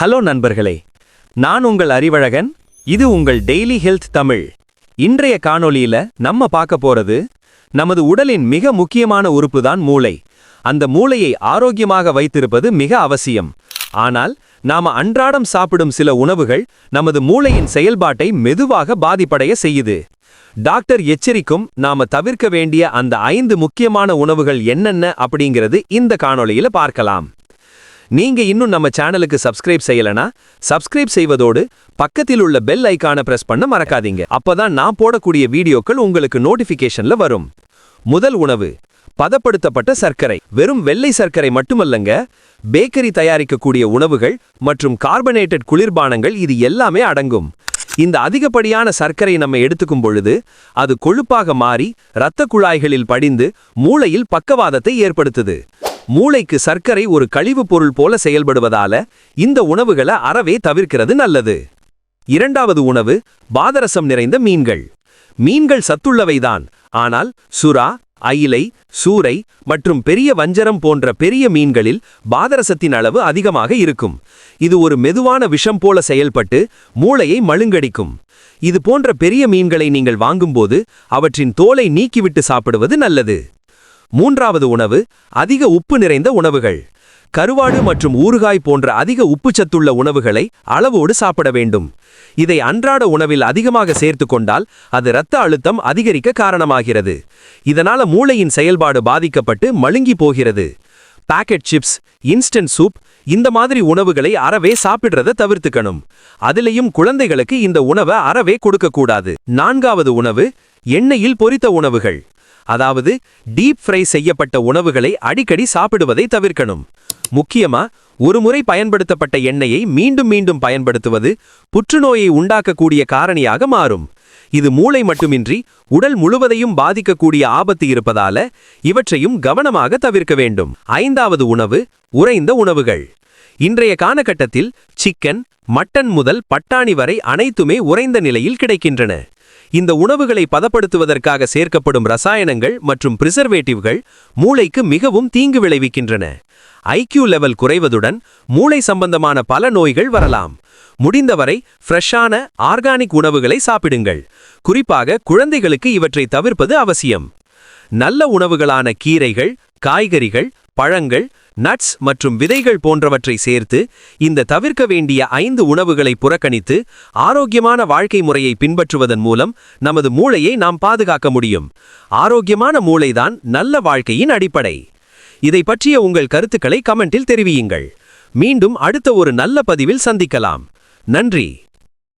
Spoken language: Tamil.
ஹலோ நண்பர்களே நான் உங்கள் அறிவழகன் இது உங்கள் டெய்லி ஹெல்த் தமிழ். இன்றைய காணொளியில நம்ம பார்க்க போறது நமது உடலின் மிக முக்கியமான உறுப்பு தான் மூளை. அந்த மூளையை ஆரோக்கியமாக வைத்திருப்பது மிக அவசியம். ஆனால் நாம அன்றாடம் சாப்பிடும் சில உணவுகள் நமது மூளையின் செயல்பாட்டை மெதுவாக பாதிப்படைய செய்யுது. டாக்டர் எச்சரிக்கும் நாம தவிர்க்க வேண்டிய அந்த ஐந்து முக்கியமான உணவுகள் என்னென்ன அப்படிங்கிறது இந்த காணொளியில பார்க்கலாம். நீங்க இன்னும் நம்ம சேனலுக்கு சப்ஸ்கிரைப் செய்யலனா சப்ஸ்கிரைப் செய்வதோடு பக்கத்தில் உள்ள பெல் ஐக்கான பிரஸ் பண்ண மறக்காதீங்க. அப்பதான் நான் போடக்கூடிய வீடியோக்கள் உங்களுக்கு நோட்டிபிகேஷன்ல வரும். முதல் உணவு பதப்படுத்தப்பட்ட சர்க்கரை. வெறும் வெள்ளை சர்க்கரை மட்டுமல்லங்க பேக்கரி தயாரிக்கக்கூடிய உணவுகள் மற்றும் கார்பனேட்டட் குளிர்பானங்கள் இது எல்லாமே அடங்கும். இந்த அதிகப்படியான சர்க்கரை நம்ம எடுத்துக்கும் பொழுது அது கொழுப்பாக மாறி இரத்த குழாய்களில் படிந்து மூளையில் பக்கவாதத்தை ஏற்படுத்துது. மூளைக்கு சர்க்கரை ஒரு கழிவுப் பொருள் போல செயல்படுவதால இந்த உணவுகளை அறவே தவிர்க்கிறது நல்லது. இரண்டாவது உணவு பாதரசம் நிறைந்த மீன்கள். மீன்கள் சத்துள்ளவைதான். ஆனால் சுறா அயிலை சூரை மற்றும் பெரிய வஞ்சரம் போன்ற பெரிய மீன்களில் பாதரசத்தின் அளவு அதிகமாக இருக்கும். இது ஒரு மெதுவான விஷம் போல செயல்பட்டு மூளையை மழுங்கடிக்கும். இது போன்ற பெரிய மீன்களை நீங்கள் வாங்கும்போது அவற்றின் தோலை நீக்கிவிட்டு சாப்பிடுவது நல்லது. மூன்றாவது உணவு அதிக உப்பு நிறைந்த உணவுகள். கருவாடு மற்றும் ஊறுகாய் போன்ற அதிக உப்புச்சத்துள்ள உணவுகளை அளவோடு சாப்பிட வேண்டும். இதை அன்றாட உணவில் அதிகமாக சேர்த்து கொண்டால் அது இரத்த அழுத்தம் அதிகரிக்க காரணமாகிறது. இதனால மூளையின் செயல்பாடு பாதிக்கப்பட்டு மழுங்கி போகிறது. பாக்கெட் சிப்ஸ் இன்ஸ்டன்ட் சூப் இந்த மாதிரி உணவுகளை அறவே சாப்பிடுறத தவிர்த்துக்கணும். அதிலையும் குழந்தைகளுக்கு இந்த உணவை அறவே கொடுக்கக்கூடாது. நான்காவது உணவு எண்ணெயில் பொரித்த உணவுகள். அதாவது டீப் ஃப்ரை செய்யப்பட்ட உணவுகளை அடிக்கடி சாப்பிடுவதை தவிர்க்கணும். முக்கியமா ஒருமுறை பயன்படுத்தப்பட்ட எண்ணெயை மீண்டும் மீண்டும் பயன்படுத்துவது புற்றுநோயை உண்டாக்கக்கூடிய காரணியாக மாறும். இது மூளை மட்டுமின்றி உடல் முழுவதையும் பாதிக்கக்கூடிய ஆபத்து இருப்பதால இவற்றையும் கவனமாக தவிர்க்க வேண்டும். ஐந்தாவது உணவு உறைந்த உணவுகள். இன்றைய காலகட்டத்தில் சிக்கன் மட்டன் முதல் பட்டாணி வரை அனைத்துமே உறைந்த நிலையில் கிடைக்கின்றன. இந்த உணவுகளை பதப்படுத்துவதற்காக சேர்க்கப்படும் ரசாயனங்கள் மற்றும் பிரிசர்வேட்டிவ்கள் மூளைக்கு மிகவும் தீங்கு விளைவிக்கின்றன. ஐக்கியூ லெவல் குறைவதுடன் மூளை சம்பந்தமான பல நோய்கள் வரலாம். முடிந்தவரை ஃப்ரெஷ்ஷான ஆர்கானிக் உணவுகளை சாப்பிடுங்கள். குறிப்பாக குழந்தைகளுக்கு இவற்றை தவிர்ப்பது அவசியம். நல்ல உணவுகளான கீரைகள் காய்கறிகள் பழங்கள் நட்ஸ் மற்றும் விதைகள் போன்றவற்றை சேர்த்து இந்த தவிர்க்க வேண்டிய ஐந்து உணவுகளை புறக்கணித்து ஆரோக்கியமான வாழ்க்கை முறையை பின்பற்றுவதன் மூலம் நமது மூளையை நாம் பாதுகாக்க முடியும். ஆரோக்கியமான மூளைதான் நல்ல வாழ்க்கையின் அடிப்படை. இதை பற்றிய உங்கள் கருத்துக்களை கமெண்டில் தெரிவியுங்கள். மீண்டும் அடுத்த ஒரு நல்ல பதிவில் சந்திக்கலாம். நன்றி.